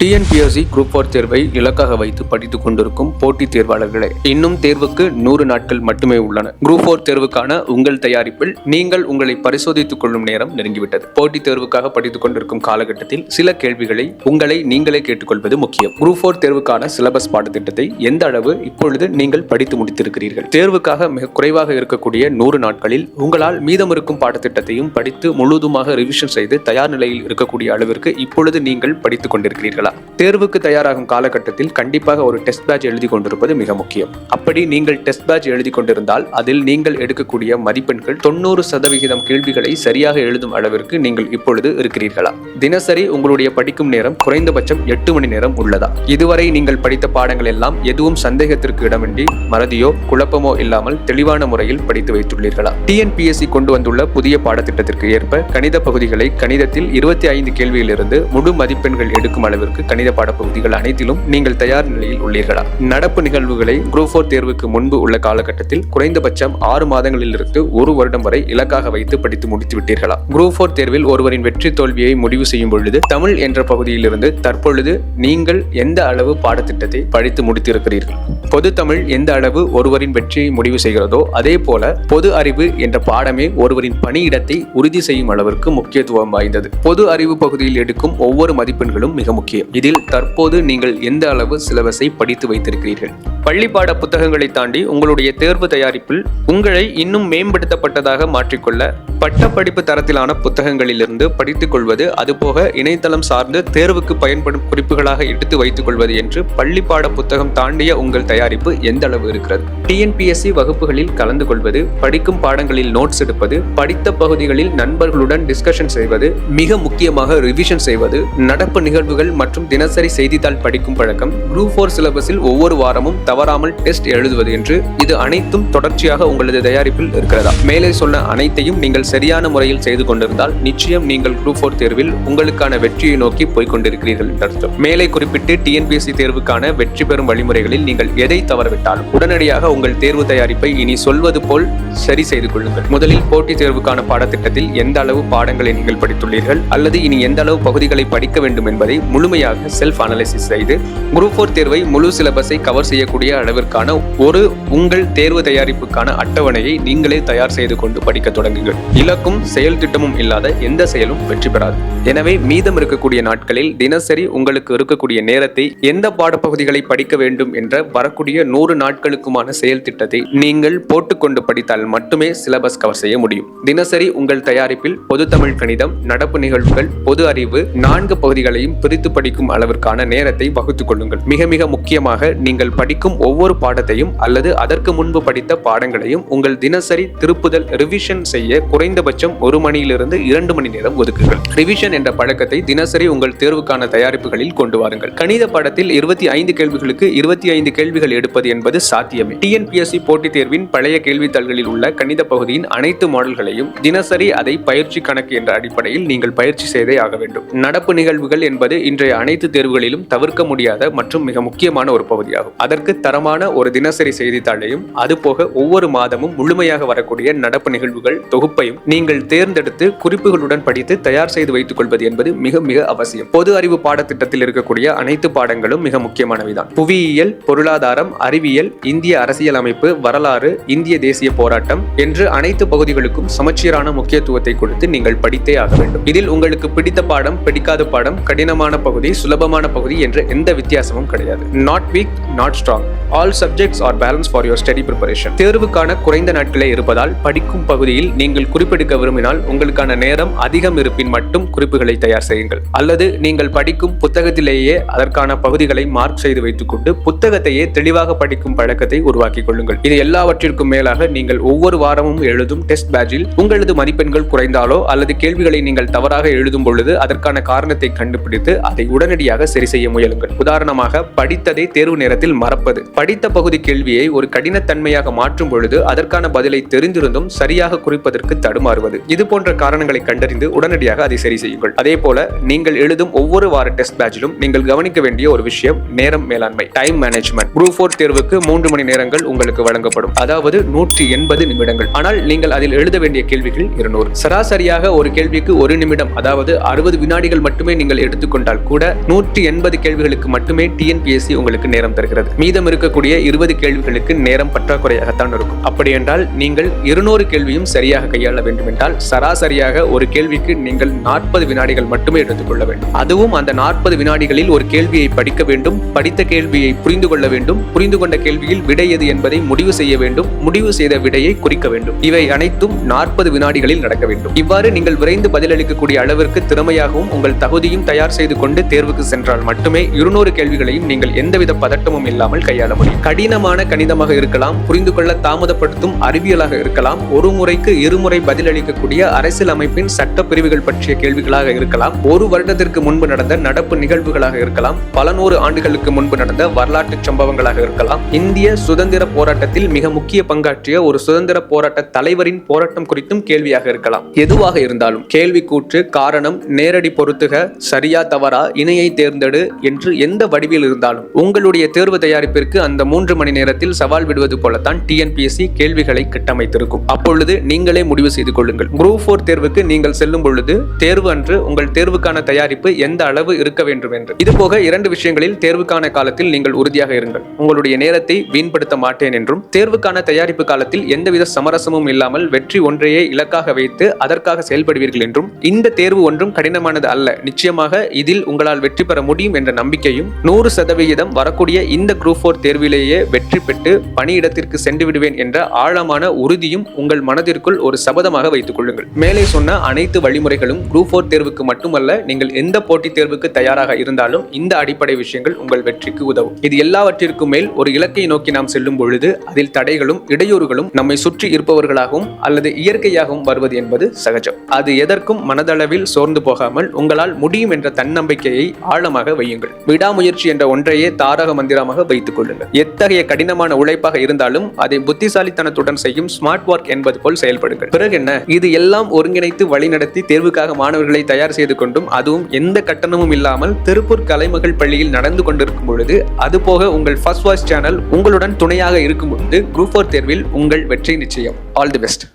TNPSC group four தேர்வை இலக்காக வைத்து படித்துக் கொண்டிருக்கும் போட்டித் தேர்வாளர்களே இன்னும் தேர்வுக்கு நூறு நாட்கள் மட்டுமே உள்ளன. குரூப் ஃபோர் தேர்வுக்கான உங்கள் தயாரிப்பில் நீங்கள் உங்களை பரிசோதித்துக் கொள்ளும் நேரம் நெருங்கிவிட்டது. போட்டித் தேர்வுக்காக படித்துக் கொண்டிருக்கும் காலகட்டத்தில் சில கேள்விகளை உங்களை நீங்களே கேட்டுக்கொள்வது முக்கியம். குரூப் ஃபோர் தேர்வுக்கான சிலபஸ் பாடத்திட்டத்தை எந்த அளவு இப்பொழுது நீங்கள் படித்து முடித்திருக்கிறீர்கள்? தேர்வுக்காக மிக குறைவாக இருக்கக்கூடிய நூறு நாட்களில் உங்களால் மீதம் இருக்கும் பாடத்திட்டத்தையும் படித்து முழுவதுமாக ரிவிஷன் செய்து தயார் நிலையில் இருக்கக்கூடிய அளவிற்கு இப்பொழுது நீங்கள் படித்துக் கொண்டிருக்கிறீர்கள்? தேர்வுக்கு தயாராகும் காலகட்டத்தில் கண்டிப்பாக ஒரு டெஸ்ட் பேட்ச் எழுதி கொண்டிருப்பது மிக முக்கியம். அப்படி நீங்கள் டெஸ்ட் பேட்ச் எழுதி கொண்டிருந்தால் அதில் நீங்கள் எடுக்கக்கூடிய மதிப்பெண்கள் தொண்ணூறு சதவிகிதம் கேள்விகளை சரியாக எழுதும் அளவிற்கு நீங்கள் இப்பொழுது இருக்கிறீர்களா? தினசரி உங்களுடைய படிக்கும் நேரம் குறைந்தபட்சம் எட்டு மணி நேரம் உள்ளதா? இதுவரை நீங்கள் படித்த பாடங்கள் எல்லாம் எதுவும் சந்தேகத்திற்கு இடமின்றி மறதியோ குழப்பமோ இல்லாமல் தெளிவான முறையில் படித்து வைத்துள்ளீர்களா? டிஎன்பிஎஸ்சி கொண்டு வந்துள்ள புதிய பாடத்திட்டத்திற்கு ஏற்ப கணித பகுதிகளை கணிதத்தில் இருபத்தி ஐந்து கேள்வியிலிருந்து முழு மதிப்பெண்கள் எடுக்கும் அளவிற்கு கணித பாடப்பகுதிகள் அனைத்திலும் நீங்கள் தயார் நிலையில் உள்ளீர்களா? நடப்பு நிகழ்வுகளை குரூப் ஃபோர் தேர்வுக்கு முன்பு உள்ள காலகட்டத்தில் குறைந்தபட்சம் ஆறு மாதங்களிலிருந்து ஒரு வருடம் வரை இலக்காக வைத்து படித்து முடித்து விட்டீர்களா? குரூப் ஃபோர் தேர்வில் ஒருவரின் வெற்றி தோல்வியை முடிவு செய்யும் பொழுது தமிழ் என்ற பகுதியிலிருந்து தற்பொழுது நீங்கள் எந்த அளவு பாடத்திட்டத்தை படித்து முடித்திருக்கிறீர்கள்? பொது தமிழ் எந்த அளவு ஒருவரின் வெற்றியை முடிவு செய்கிறதோ அதே போல பொது அறிவு என்ற பாடமே ஒருவரின் பணியிடத்தை உறுதி செய்யும் அளவிற்கு முக்கியத்துவம் வாய்ந்தது. பொது அறிவு பகுதியில் எடுக்கும் ஒவ்வொரு மதிப்பெண்களும் மிக முக்கியம். இதில் தற்போது நீங்கள் எந்த அளவு சிலபஸை படித்து வைத்திருக்கிறீர்கள்? பள்ளி பாட புத்தகங்களை தாண்டி உங்களுடைய தேர்வு தயாரிப்பில் உங்களை இன்னும் மேம்படுத்தப்பட்டதாக மாற்றிக்கொள்ள பட்டப்படிப்பு தரத்திலான புத்தகங்களிலிருந்து படித்துக் கொள்வது அதுபோக இணையதளம் சார்ந்து தேர்வுக்கு பயன்படும் குறிப்புகளாக எடுத்து வைத்துக் கொள்வது என்று பள்ளி பாட புத்தகம் தாண்டிய உங்கள் தயாரிப்பு எந்த அளவு இருக்கிறது? டிஎன்பிஎஸ்சி வகுப்புகளில் கலந்து கொள்வது படிக்கும் பாடங்களில் நோட்ஸ் எடுப்பது படித்த பகுதிகளில் நண்பர்களுடன் டிஸ்கஷன் செய்வது மிக முக்கியமாக ரிவிஷன் செய்வது நடப்பு நிகழ்வுகள் மற்றும் தினசரி செய்தித்தாள் படிக்கும் பழக்கம் குரூப் ஃபோர் சிலபஸில் ஒவ்வொரு வாரமும் தவறாமல் டெஸ்ட் எழுதுவது என்று இது அனைத்தும் தொடர்ச்சியாக உங்களது தயாரிப்பில் இருக்கிறதா? மேலே சொன்ன அனைத்தையும் நீங்கள் சரியான முறையில் செய்து கொண்டிருந்தால் நிச்சயம் நீங்கள் குரூப் ஃபோர் தேர்வில் உங்களுக்கான வெற்றியை நோக்கி போய்க் கொண்டிருக்கிறீர்கள் என்று அர்த்தம். மேலே குறிப்பிட்டு டிஎன்பிஎஸ்சி தேர்வுக்கான வெற்றி பெறும் வழிமுறைகளில் நீங்கள் எதை தவறவிட்டாலும் உடனடியாக உங்கள் தேர்வு தயாரிப்பை இனி சொல்வது போல் சரி செய்து கொள்ளுங்கள். முதலில் போட்டித் தேர்வுக்கான பாடத்திட்டத்தில் எந்த அளவு பாடங்களை நீங்கள் படித்துள்ளீர்கள் அல்லது இனி எந்த அளவு பகுதிகளை படிக்க வேண்டும் என்பதை முழுமையாக செல்ஃப் அனாலிசிஸ் செய்து குரூப் ஃபோர் தேர்வை முழு சிலபஸை கவர் செய்யக்கூடிய அளவிற்கான ஒரு உங்கள் தேர்வு தயாரிப்புக்கான அட்டவணையை நீங்களே தயார் செய்து கொண்டு படிக்க தொடங்குங்கள். இலக்கும் செயல் திட்டமும் இல்லாத எந்த செயலும் வெற்றி பெறாது. எனவே மீதம் இருக்கக்கூடிய நாட்களில் தினசரி உங்களுக்கு இருக்கக்கூடிய நேரத்தை எந்த பாடப்பகுதிகளை படிக்க வேண்டும் என்ற வரக்கூடிய நூறு நாட்களுக்குமான செயல் திட்டத்தை நீங்கள் போட்டுக்கொண்டு படித்தால் மட்டுமே சிலபஸ் கவர் செய்ய முடியும். தினசரி உங்கள் தயாரிப்பில் பொது தமிழ் கணிதம் நடப்பு நிகழ்வுகள் பொது அறிவு நான்கு பகுதிகளையும் பிரித்து படிக்கும் அளவிற்கான நேரத்தை வகுத்துக் கொள்ளுங்கள். மிக மிக முக்கியமாக நீங்கள் படிக்கும் ஒவ்வொரு பாடத்தையும் அல்லது அதற்கு முன்பு படித்த பாடங்களையும் உங்கள் தினசரி திருப்புதல் ரிவிஷன் செய்ய குறை குறைந்தபட்சம் ஒரு மணியிலிருந்து இரண்டு மணி நேரம் ஒதுக்குங்கள். ரிவிஷன் என்ற பழக்கத்தை தினசரி உங்கள் தேர்வுக்கான தயாரிப்புகளில் கொண்டு வாருங்கள். கணித பாடத்தில் இருபத்தி ஐந்து கேள்விகளுக்கு இருபத்தி ஐந்து கேள்விகள் எடுப்பது என்பது சாத்தியமே. டிஎன்பிஎஸ்சி போட்டித் தேர்வின் பழைய கேள்வித்தாள்களில் உள்ள கணித பகுதியின் அனைத்து மாடல்களையும் தினசரி அதை பயிற்சி கணக்கு என்ற அடிப்படையில் நீங்கள் பயிற்சி செய்தே ஆக வேண்டும். நடப்பு நிகழ்வுகள் என்பது இன்றைய அனைத்து தேர்வுகளிலும் தவிர்க்க முடியாத மற்றும் மிக முக்கியமான ஒரு பகுதியாகும். அதற்கு தரமான ஒரு தினசரி செய்தித்தாளையும் அதுபோக ஒவ்வொரு மாதமும் முழுமையாக வரக்கூடிய நடப்பு நிகழ்வுகள் தொகுப்பையும் நீங்கள் தேர்ந்தெடுத்து குறிப்புகளுடன் படித்து தயார் செய்து வைத்துக் கொள்வது என்பது மிக மிக அவசியம். பொது அறிவு பாடத்திட்டத்தில் இருக்கக்கூடிய அனைத்து பாடங்களும் மிக முக்கியமானவைதான். புவியியல் பொருளாதாரம் அறிவியல் இந்திய அரசியல் அமைப்பு வரலாறு இந்திய தேசிய போராட்டம் என்று அனைத்து பகுதிகளுக்கும் சமச்சீரான முக்கியத்துவத்தை கொடுத்து நீங்கள் படித்தே ஆக வேண்டும். இதில் உங்களுக்கு பிடித்த பாடம் பிடிக்காத பாடம் கடினமான பகுதி சுலபமான பகுதி என்ற எந்த வித்தியாசமும் கிடையாது. Not weak not strong all subjects are balance for your study preparation தேர்வுக்கான குறைந்த நாட்களே இருப்பதால் படிக்கும் பகுதியில் நீங்கள் குறிப்பெடுக்க விரும்பினால் உங்களுக்கான நேரம் அதிகம் இருப்பின் மட்டும் குறிப்புகளை தயார் செய்யுங்கள். அல்லது நீங்கள் படிக்கும் புத்தகத்திலேயே அதற்கான பகுதிகளை மார்க் செய்து வைத்துக்கொண்டு புத்தகத்தையே தெளிவாக படிக்கும் பழக்கத்தை உருவாக்கிக் கொள்ளுங்கள். இது எல்லாவற்றிற்கும் மேலாக நீங்கள் ஒவ்வொரு வாரமும் எழுதும் டெஸ்ட் பேட்சில் உங்களது மதிப்பெண்கள் குறைந்தாலோ அல்லது கேள்விகளை நீங்கள் தவறாக எழுதும் பொழுது அதற்கான காரணத்தை கண்டுபிடித்து அதை உடனடியாக சரி செய்ய முயலுங்கள். உதாரணமாக படித்ததை தேர்வு நேரத்தில் காலத்தில் மறப்பது. படித்த பகுதி கேள்வியை ஒரு கடினத்தன்மையாக மாற்றும் பொழுது அதற்கான பதிலை தெரிந்திருந்தும் சரியாக குறிப்பதற்கு தடுமாறுவது. இது போன்ற காரணங்களை கண்டறிந்து உடனடியாக அதை சரி செய்யுங்கள். அதே போல நீங்கள் எழுதும் ஒவ்வொரு வார டெஸ்ட் பேட்சிலும் நீங்கள் கவனிக்க வேண்டிய ஒரு விஷயம் நேரம் மேலாண்மை. டைம் மேனேஜ்மெண்ட் குரூப் ஃபோர் தேர்வுக்கு மூன்று மணி நேரங்கள் உங்களுக்கு வழங்கப்படும். அதாவது நூற்றி எண்பது நிமிடங்கள். ஆனால் நீங்கள் அதில் எழுத வேண்டிய கேள்விகள் இருநூறு. சராசரியாக ஒரு கேள்விக்கு ஒரு நிமிடம் அதாவது அறுபது வினாடிகள் மட்டுமே நீங்கள் எடுத்துக்கொண்டால் கூட நூற்றி எண்பது கேள்விகளுக்கு மட்டுமே டிஎன்பிஎஸ்சி உங்களுக்கு நேரம் தருகிறது. மீதம் இருக்கக்கூடிய இருபது கேள்விகளுக்கு நேரம் பற்றாக்குறையாகத்தான் இருக்கும். அப்படி என்றால் நீங்கள் இருநூறு கேள்வியும் சரியாக கையாள வேண்டும் என்றால் சராசரியாக ஒரு கேள்விக்கு நீங்கள் நாற்பது வினாடிகள் மட்டுமே எடுத்துக்கொள்ள வேண்டும். அதுவும் அந்த நாற்பது வினாடிகளில் ஒரு கேள்வியை படிக்க வேண்டும் படித்த கேள்வியை புரிந்து கொள்ள வேண்டும் புரிந்து கொண்ட கேள்வியில் விடை எது என்பதை முடிவு செய்ய வேண்டும் முடிவு செய்த விடையை குறிக்க வேண்டும். இவை அனைத்தும் நாற்பது வினாடிகளில் நடக்க வேண்டும். இவ்வாறு நீங்கள் விரைந்து பதிலளிக்கக்கூடிய அளவிற்கு திறமையாகவும் உங்கள் தகுதியும் தயார் செய்து கொண்டு தேர்வுக்கு சென்றால் மட்டுமே இருநூறு கேள்விகளையும் நீங்கள் எந்தவித பதட்டமும் இல்லாமல் கையாள முடியும். கடினமான கணிதமாக இருக்கலாம் புரிந்து கொள்ள தாமதப்படுத்தும் அறிவியலாக இருக்கலாம் ஒரு முறைக்கு இருமுறை பதிலளிக்கக்கூடிய அரசியல் அமைப்பின் சட்ட பிரிவுகள் பற்றிய கேள்விகளாக இருக்கலாம் ஒரு வருடத்திற்கு முன்பு நடந்த நடப்பு நிகழ்வுகளாக இருக்கலாம் பல நூறு ஆண்டுகளுக்கு முன்பு நடந்த வரலாற்று சம்பவங்களாக இருக்கலாம். இந்திய சுதந்திர போராட்டத்தில் மிக முக்கிய பங்காற்றிய ஒரு சுதந்திர போராட்ட தலைவரின் போராட்டம் குறித்தும் கேள்வியாக இருக்கலாம். எதுவாக இருந்தாலும் கேள்வி கூற்று காரணம் நேரடி பொருத்துக சரியா தவறா இணையை தேர்ந்தெடு என்று எந்த வடிவில் இருந்தாலும் உங்களுடைய தேர்வு தயாரிப்பிற்கு அந்த மூன்று மணி நேரத்தில் சவால் விடுவது போலத்தான் டிஎன்பிஎஸ்சி கேள்விகளை கட்டமைத்திருக்கும். அப்பொழுது நீங்களே முடிவு செய்து கொள்ளுங்கள். குரூப் ஃபோர் தேர்வுக்கு நீங்கள் செல்லும் பொழுது தேர்வு அன்று உங்கள் தேர்வுக்கான தயாரிப்பு எந்த அளவு இருக்க வேண்டும் என்று. இதுபோக இரண்டு விஷயங்களில் தேர்வுக்கான காலத்தில் நீங்கள் உறுதியாக இருங்கள். உங்களுடைய நேரத்தை வீண்படுத்த மாட்டேன் என்றும் தேர்வுக்கான தயாரிப்பு காலத்தில் எந்தவித சமரசமும் இல்லாமல் வெற்றி ஒன்றையே இலக்காக வைத்து அதற்காக செயல்படுவீர்கள் என்றும் இந்த தேர்வு ஒன்றும் கடினமானது அல்ல. நிச்சயமாக இதில் உங்களால் வெற்றி பெற முடியும் என்ற நம்பிக்கையும் நூறு சதவிகிதம் வரக்கூடிய இந்த குரூப் ஃபோர் தேர்விலேயே வெற்றி பெற்று பணியிடத்திற்கு சென்று விடுவேன் என்ற ஆழமான உறுதியும் உங்கள் மனதிற்குள் ஒரு சபதமாக வைத்துக் கொள்ளுங்கள். மேலே சொன்ன அனைத்து வழிமுறைகளும் குரூப் ஃபோர் தேர்வுக்கு மட்டுமல்ல நீங்கள் எந்த போட்டித் தேர்வுக்கு தயாராக இருந்தாலும் இந்த அடிப்படை விஷயங்கள் உங்கள் வெற்றிக்கு உதவும். இது எல்லாவற்றிற்கும் மேல் ஒரு இலக்கை நோக்கி நாம் செல்லும் பொழுது அதில் தடைகளும் இடையூறுகளும் நம்மை சுற்றி இருப்பவர்களாகவும் அல்லது இயற்கையாகவும் வருவது என்பது சகஜம். அது எதற்கும் மனதளவில் சோர்ந்து போகாமல் உங்களால் முடியும் என்ற தன்னம்பிக்கையை ஆழமாக வையுங்கள். விடாமுயற்சி என்ற ஒன்றையே தாரக மந்திரம் மந்திரமாக வைத்துக் கொள்ளுங்கள். எத்தகைய கடினமான உழைப்பாக இருந்தாலும் அதை புத்திசாலித்தனத்துடன் செய்யும் ஸ்மார்ட் ஒர்க் என்பது போல் செயல்படுங்கள். பிறகு என்ன? இது எல்லாம் ஒருங்கிணைத்து வழிநடத்தி தேர்வுக்காக மாணவர்களை தயார் செய்து கொண்டும் அதுவும் எந்த கட்டணமும் இல்லாமல் திருப்பூர் கலைமகள் பள்ளியில் நடந்து கொண்டிருக்கும் பொழுது அதுபோக உங்கள் ஃபர்ஸ்ட் வாய்ஸ் சேனல் உங்களுடன் துணையாக இருக்கும் பொழுது குரூப் ஃபோர் தேர்வில் உங்கள் வெற்றி நிச்சயம். All the best